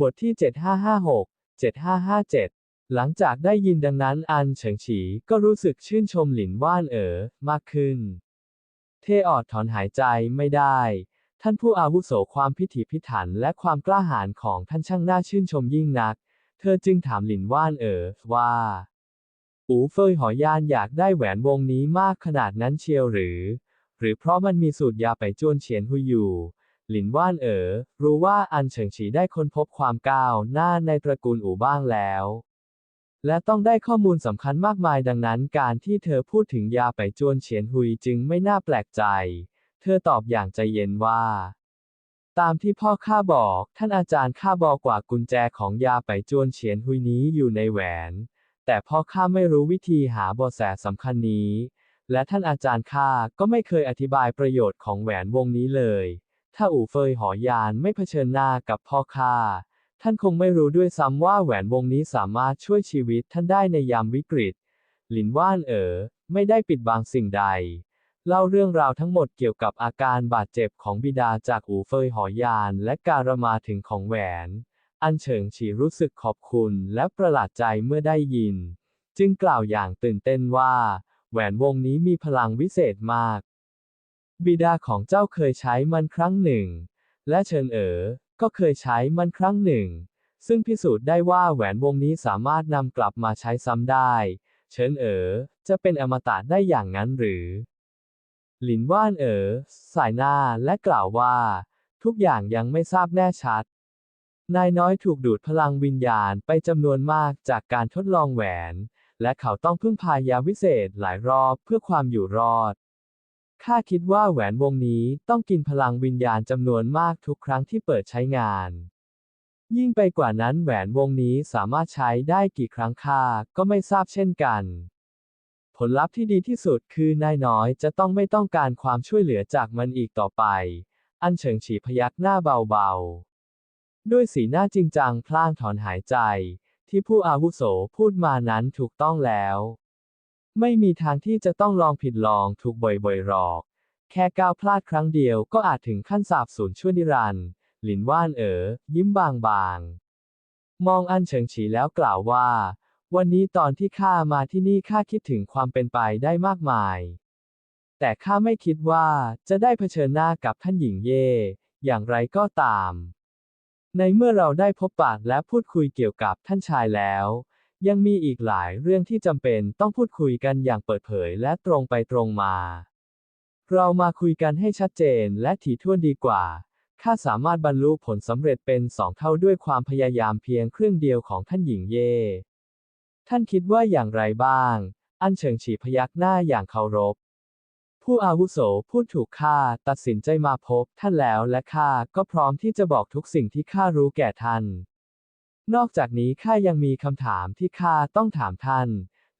บทที่ 7556 7557 หลังจากได้ยินดังนั้นอันเฉิงฉีก็รู้สึกชื่นชมหลินว่านเอ๋อมากขึ้น เทออดถอนหายใจไม่ได้ ท่านผู้อาวุโสความพิถีพิถันและความกล้าหาญของท่านช่างน่าชื่นชมยิ่งนัก เธอจึงถามหลินว่านเอ๋อว่า อูเฟยหอยานอยากได้แหวนวงนี้มากขนาดนั้นเชียวหรือ หรือเพราะมันมีสูตรยาไปจวนเฉียนหุยอยู่ หลินว่านเอ๋อรู้ว่าอันเฉิงฉีได้ค้นพบความก้าวหน้าในตระกูลอู่บ้างแล้ว และต้องได้ข้อมูลสำคัญมากมายดังนั้นการที่เธอพูดถึงยาไปจวนเฉียนหุยจึงไม่น่าแปลกใจ เธอตอบอย่างใจเย็นว่า ตามที่พ่อข้าบอก ท่านอาจารย์ข้าบอกว่ากุญแจของยาไปจวนเฉียนหุยนี้อยู่ในแหวน แต่พ่อข้าไม่รู้วิธีหาเบาะแสสำคัญนี้ และท่านอาจารย์ข้าก็ไม่เคยอธิบายประโยชน์ของแหวนวงนี้เลย ถ้าอู่เฟยหอยานไม่เผชิญหน้ากับพ่อข้าท่านคงไม่รู้ด้วยซ้ำว่าแหวนวงนี้สามารถช่วยชีวิตท่านได้ในยามวิกฤต หลินว่านเอ๋อไม่ได้ปิดบังสิ่งใด เล่าเรื่องราวทั้งหมดเกี่ยวกับอาการบาดเจ็บของบิดาจากอู่เฟยหอยานและการมาถึงของแหวน อันเฉิงฉีรู้สึกขอบคุณและประหลาดใจเมื่อได้ยิน จึงกล่าวอย่างตื่นเต้นว่า แหวนวงนี้มีพลังวิเศษมาก บิดาของเจ้าเคยใช้มันครั้งหนึ่ง และเฉินเอ๋อก็เคยใช้มันครั้งหนึ่ง ซึ่งพิสูจน์ได้ว่าแหวนวงนี้สามารถนำกลับมาใช้ซ้ำได้เฉินเอ๋อจะเป็นอมตะได้อย่างนั้นหรือ หลินว่านเอ๋อสายหน้าและกล่าวว่า ทุกอย่างยังไม่ทราบแน่ชัด นายน้อยถูกดูดพลังวิญญาณไปจำนวนมากจากการทดลองแหวน และเขาต้องพึ่งพายาวิเศษหลายรอบเพื่อความอยู่รอด ข้าคิดว่าแหวนวงนี้ต้องกินพลังวิญญาณจำนวนมากทุกครั้งที่เปิดใช้งาน ยิ่งไปกว่านั้นแหวนวงนี้สามารถใช้ได้กี่ครั้งข้าก็ไม่ทราบเช่นกัน ผลลัพธ์ที่ดีที่สุดคือนายน้อยจะต้องไม่ต้องการความช่วยเหลือจากมันอีกต่อไป อันเฉิงฉีพยักหน้าเบาๆ ด้วยสีหน้าจริงจังพลางถอนหายใจ ที่ผู้อาวุโสพูดมานั้นถูกต้องแล้ว ไม่มีทางที่จะต้องลองผิดลองถูกบ่อยๆหรอก แค่ก้าวพลาดครั้งเดียวก็อาจถึงขั้นสาบสูญชั่วนิรันดร์หลินว่านเอ๋อยิ้มบางๆ มองอันเฉิงฉีแล้วกล่าวว่า วันนี้ตอนที่ข้ามาที่นี่ข้าคิดถึงความเป็นไปได้มากมาย แต่ข้าไม่คิดว่าจะได้เผชิญหน้ากับท่านหญิงเย่ อย่างไรก็ตาม ในเมื่อเราได้พบปะและพูดคุยเกี่ยวกับท่านชายแล้ว ยังมีอีกหลายเรื่องที่จำเป็นต้องพูดคุยกันอย่างเปิดเผยและตรงไปตรงมา เรามาคุยกันให้ชัดเจนและถี่ถ้วนดีกว่า ข้าสามารถบรรลุผลสำเร็จเป็นสองเท่าด้วยความพยายามเพียงครึ่งเดียวของท่านหญิงเย่ ท่านคิดว่าอย่างไรบ้าง อันเฉิงฉีพยักหน้าอย่างเคารพ ผู้อาวุโสพูดถูกข้าตัดสินใจมาพบท่านแล้วและข้าก็พร้อมที่จะบอกทุกสิ่งที่ข้ารู้แก่ท่าน นอกจากนี้ข้ายังมีคำถามที่ข้าต้องถามท่าน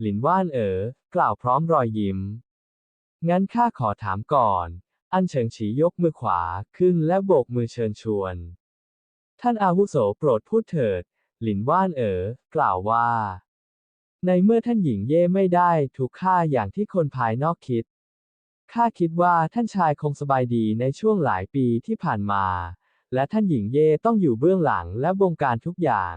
หลินว่านเอ๋อ กล่าวพร้อมรอยยิ้ม งั้นข้าขอถามก่อน อันเฉิงฉียกมือขวาขึ้นและโบกมือเชิญชวน ท่านอาวุโสโปรดพูดเถิด หลินว่านเอ๋อ กล่าวว่า ในเมื่อท่านหญิงเย่ไม่ได้ถูกฆ่าอย่างที่คนภายนอกคิด ข้าคิดว่าท่านชายคงสบายดีในช่วงหลายปีที่ผ่านมา และท่านหญิงเย่ต้องอยู่เบื้องหลังและบงการทุกอย่าง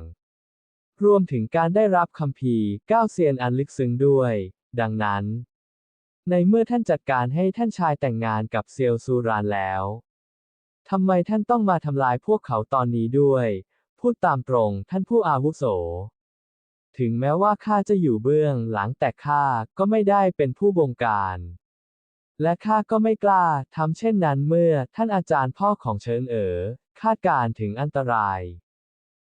รวมถึงการได้รับคำพีก้าวเซียนอันลึกซึ้งด้วย ดังนั้น ในเมื่อท่านจัดการให้ท่านชายแต่งงานกับเซียวซูรานแล้วทำไมท่านต้องมาทำลายพวกเขาตอนนี้ด้วย พูดตามตรงท่านผู้อาวุโส ถึงแม้ว่าข้าจะอยู่เบื้องหลังแต่ข้าก็ไม่ได้เป็นผู้บงการ และข้าก็ไม่กล้าทำเช่นนั้นเมื่อท่านอาจารย์พ่อของเฉินเอ๋อคาดการ์ถึงอันตราย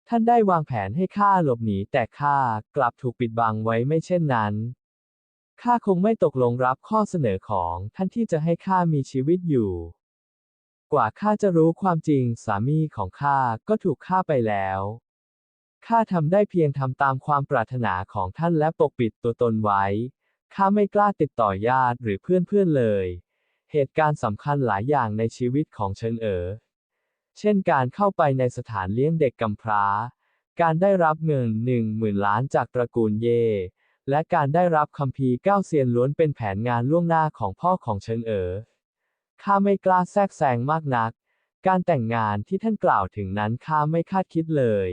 ท่านได้วางแผนให้ข้าหลบหนีแต่ข้ากลับถูกปิดบังไว้ไม่เช่นนั้นข้าคงไม่ตกลงรับข้อเสนอของท่านที่จะให้ข้ามีชีวิตอยู่ กว่าข้าจะรู้ความจริงสามีของข้าก็ถูกฆ่าไปแล้วข้าทำได้เพียงทำตามความปรารถนาของท่านและปกปิดตัวตนไว้ ข้าไม่กล้าติดต่อญาติหรือเพื่อนๆเลย เหตุการณ์สำคัญหลายอย่างในชีวิตของเฉินเอ๋อ เช่นการเข้าไปในสถานเลี้ยงเด็กกำพร้า การได้รับเงินหนึ่งหมื่นล้านจากตระกูลเย่ และการได้รับคำพีร์เก้าเซียนล้วนเป็นแผนงานล่วงหน้าของพ่อของเฉินเอ๋อ ข้าไม่กล้าแทรกแซงมากนัก การแต่งงานที่ท่านกล่าวถึงนั้นข้าไม่คาดคิดเลย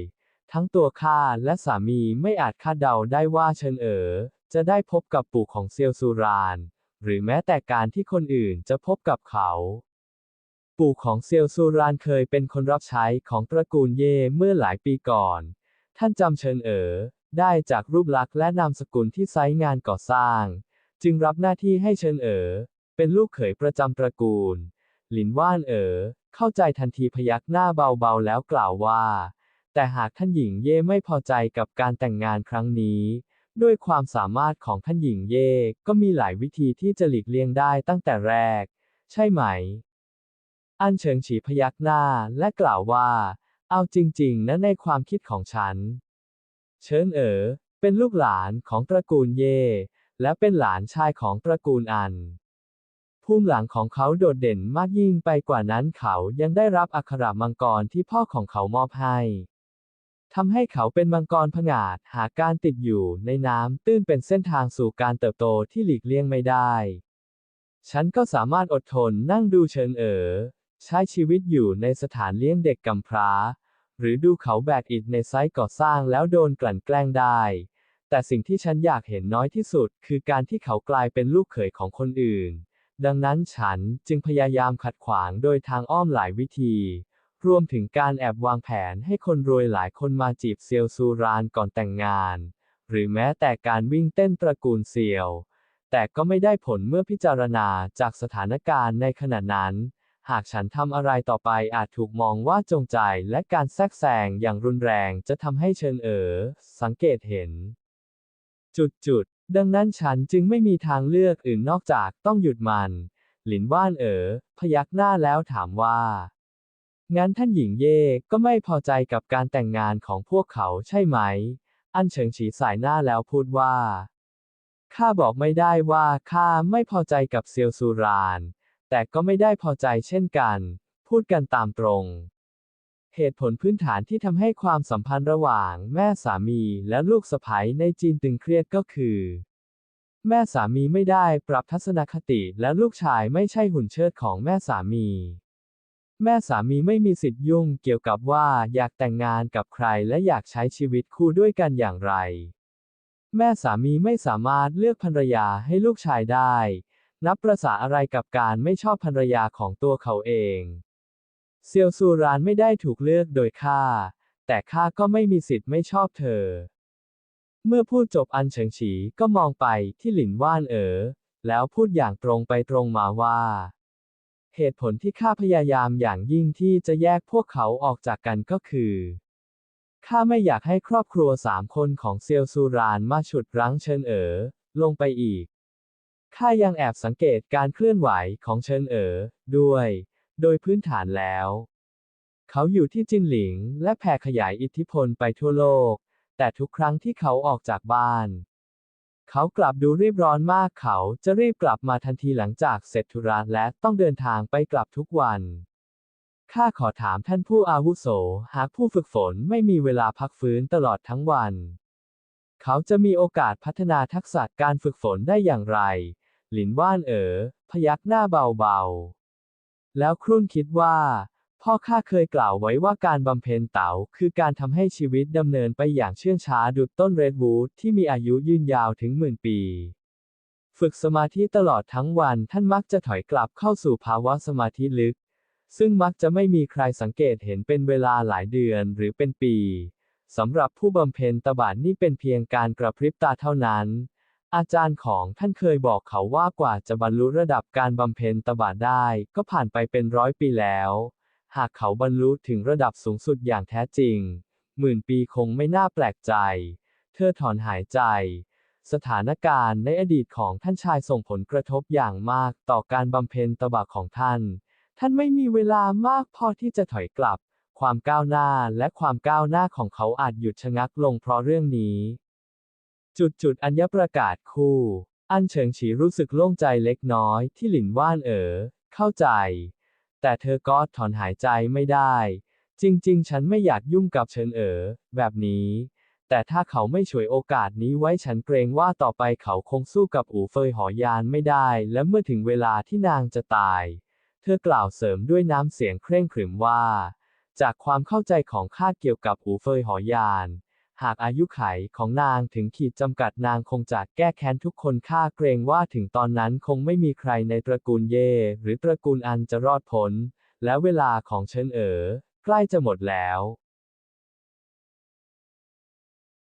ทั้งตัวข้าและสามีไม่อาจคาดเดาได้ว่าเชิญเอ๋อ จะได้พบกับปู่ของเซียวซูราน หรือแม้แต่การที่คนอื่นจะพบกับเขา ปู่ของเซียวซูรานเคยเป็นคนรับใช้ของตระกูลเย่เมื่อหลายปีก่อน ท่านจำเชิญเอ๋อได้จากรูปลักษณ์และนามสกุลที่ไซต์งานก่อสร้าง จึงรับหน้าที่ให้เชิญเอ๋อเป็นลูกเขยประจำตระกูล หลินว่านเอ๋อเข้าใจทันทีพยักหน้าเบาๆแล้วกล่าวว่า แต่หากท่านหญิงเย่ไม่พอใจกับการแต่งงานครั้งนี้ ด้วยความสามารถของท่านหญิงเย่ก็มีหลายวิธีที่จะหลีกเลี่ยงได้ตั้งแต่แรก ใช่ไหม อันเฉิงฉีพยักหน้าและกล่าวว่า เอาจริงๆนะในความคิดของฉันเชิญเอ๋อเป็นลูกหลานของตระกูลเย่ และเป็นหลานชายของตระกูลอัน ภูมิหลังของเขาโดดเด่นมากยิ่งไปกว่านั้นเขายังได้รับอัครมังกรที่พ่อของเขามอบให้ ทำให้เขาเป็นมังกรผงาดหากการติดอยู่ในน้ำตื้นเป็นเส้นทางสู่การเติบโตที่หลีกเลี่ยงไม่ได้ ฉันก็สามารถอดทนนั่งดูเชิญเอ๋อใช้ชีวิตอยู่ในสถานเลี้ยงเด็กกำพร้า หรือดูเขาแบกอิฐในไซต์ก่อสร้างแล้วโดนกลั่นแกล้งได้ แต่สิ่งที่ฉันอยากเห็นน้อยที่สุด คือการที่เขากลายเป็นลูกเขยของคนอื่น ดังนั้นฉันจึงพยายามขัดขวางโดยทางอ้อมหลายวิธี รวมถึงการแอบวางแผนให้คนรวยหลายคนมาจีบเซียวซูรานก่อนแต่งงาน หรือแม้แต่การวิ่งเต้นตระกูลเซียว แต่ก็ไม่ได้ผลเมื่อพิจารณาจากสถานการณ์ในขณะนั้น หากฉันทำอะไรต่อไปอาจถูกมองว่าจงใจและการแทรกแซงอย่างรุนแรงจะทำให้เชิญเอ๋อสังเกตเห็น จุดจุดดังนั้นฉันจึงไม่มีทางเลือกอื่นนอกจากต้องหยุดมัน หลินว่านเอ๋อพยักหน้าแล้วถามว่า งั้นท่านหญิงเย่ก็ไม่พอใจกับการแต่งงานของพวกเขาใช่ไหม อันเฉิงฉีสายหน้าแล้วพูดว่า ข้าบอกไม่ได้ว่าข้าไม่พอใจกับเซียวซูราน แต่ก็ไม่ได้พอใจเช่นกัน พูดกันตามตรง เหตุผลพื้นฐานที่ทำให้ความสัมพันธ์ระหว่างแม่สามีและลูกสะใภ้ในจีนตึงเครียดก็คือ แม่สามีไม่ได้ปรับทัศนคติและลูกชายไม่ใช่หุ่นเชิดของแม่สามี แม่สามีไม่มีสิทธิ์ยุ่งเกี่ยวกับว่าอยากแต่งงานกับใครและอยากใช้ชีวิตคู่ด้วยกันอย่างไร แม่สามีไม่สามารถเลือกภรรยาให้ลูกชายได้ นับประษาอะไรกับการไม่ชอบภรรยาของตัวเขาเอง เซียวซูรานไม่ได้ถูกเลือกโดยข้าแต่ข้าก็ไม่มีสิทธิ์ไม่ชอบเธอ เมื่อพูดจบอันเฉิงฉีก็มองไปที่หลินว่านเอ๋อแล้วพูดอย่างตรงไปตรงมาว่า เหตุผลที่ข้าพยายามอย่างยิ่งที่จะแยกพวกเขาออกจากกันก็คือ ข้าไม่อยากให้ครอบครัวสามคนของเซียวซูรานมาฉุดรั้งเชิญเอ๋อลงไปอีก ข้ายังแอบสังเกตการเคลื่อนไหวของเชิญเอ๋อด้วย โดยพื้นฐานแล้ว เขาอยู่ที่จินหลิงและแผ่ขยายอิทธิพลไปทั่วโลก แต่ทุกครั้งที่เขาออกจากบ้าน เขากลับดูรีบร้อนมาก เขาจะรีบกลับมาทันทีหลังจากเสร็จธุระและต้องเดินทางไปกลับทุกวัน ข้าขอถามท่านผู้อาวุโส หากผู้ฝึกฝนไม่มีเวลาพักฟื้นตลอดทั้งวัน เขาจะมีโอกาสพัฒนาทักษะการฝึกฝนได้อย่างไร หลินว่านเอ๋อพยักหน้าเบาๆ แล้วครุ่นคิดว่า พ่อข้าเคยกล่าวไว้ว่าการบำเพ็ญเต๋าคือการทำให้ชีวิตดำเนินไปอย่างเชื่องช้าดุจต้นเรดวูดที่มีอายุยืนยาวถึงหมื่นปี ฝึกสมาธิตลอดทั้งวันท่านมักจะถอยกลับเข้าสู่ภาวะสมาธิลึก ซึ่งมักจะไม่มีใครสังเกตเห็นเป็นเวลาหลายเดือนหรือเป็นปีสำหรับผู้บำเพ็ญตบะนี่เป็นเพียงการกระพริบตาเท่านั้น อาจารย์ของท่านเคยบอกเขาว่ากว่าจะบรรลุระดับการบำเพ็ญตบะได้ ก็ผ่านไปเป็นร้อยปีแล้ว หากเขาบรรลุถึงระดับสูงสุดอย่างแท้จริง หมื่นปีคงไม่น่าแปลกใจ เธอถอนหายใจ สถานการณ์ในอดีตของท่านชายส่งผลกระทบอย่างมากต่อการบำเพ็ญตบะของท่าน ท่านไม่มีเวลามากพอที่จะถอยกลับ ความก้าวหน้าและความก้าวหน้าของเขาอาจหยุดชะงักลงเพราะเรื่องนี้ จุดจุดอัญญประกาศคู่ อันเฉิงฉีรู้สึกโล่งใจเล็กน้อยที่หลินว่านเอ๋อเข้าใจ แต่เธอก็ถอนหายใจไม่ได้ จริงๆ ฉันไม่อยากยุ่งกับเฉินเอ๋อแบบนี้ แต่ถ้าเขาไม่ฉวยโอกาสนี้ไว้ฉันเกรงว่าต่อไปเขาคงสู้กับอูเฟยหอยานไม่ได้ และเมื่อถึงเวลาที่นางจะตาย เธอกล่าวเสริมด้วยน้ำเสียงเคร่งขรึมว่า จากความเข้าใจของข้าเกี่ยวกับหูเฟยหอยาน หากอายุไขของนางถึงขีดจำกัดนางคงจะแก้แค้นทุกคนข้าเกรงว่าถึงตอนนั้นคงไม่มีใครในตระกูลเย่ หรือตระกูลอันจะรอดพ้น และเวลาของเชิญเอ๋อใกล้จะหมดแล้ว